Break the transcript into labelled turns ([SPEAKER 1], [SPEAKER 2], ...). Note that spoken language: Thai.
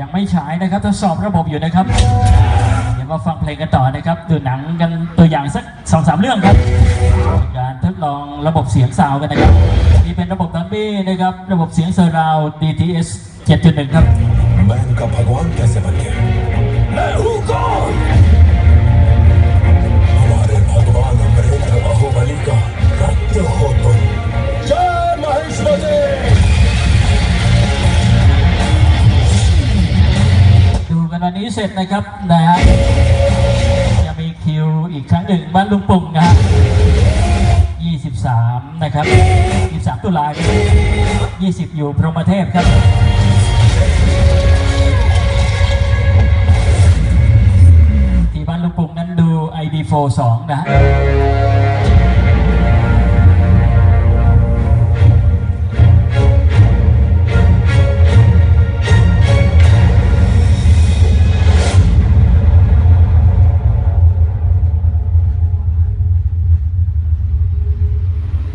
[SPEAKER 1] ยังไม่ฉายนะครับทดสอบระบบอยู่นะครับ เดี๋ยวมาฟังเพลงกันต่อนะครับดูหนังกันตัวอย่างสักสองสามเรื่องครับ การทดลองระบบเสียงซาวด์กันนะครับนี่เป็นระบบดัมบี้นะครับ ระบบเสียงเซอร์ราว DTS 7.1 ครับ นี้เสร็จนะครับนะฮะจะมีคิวอีกครั้งหนึ่งบ้านลุงปุ่งนะฮะ23 นะครับ 23 ตุลาคม20 อยู่พรหมเทพครับที่บ้านลุงปุ่งนั้นดู ID42 นะฮะ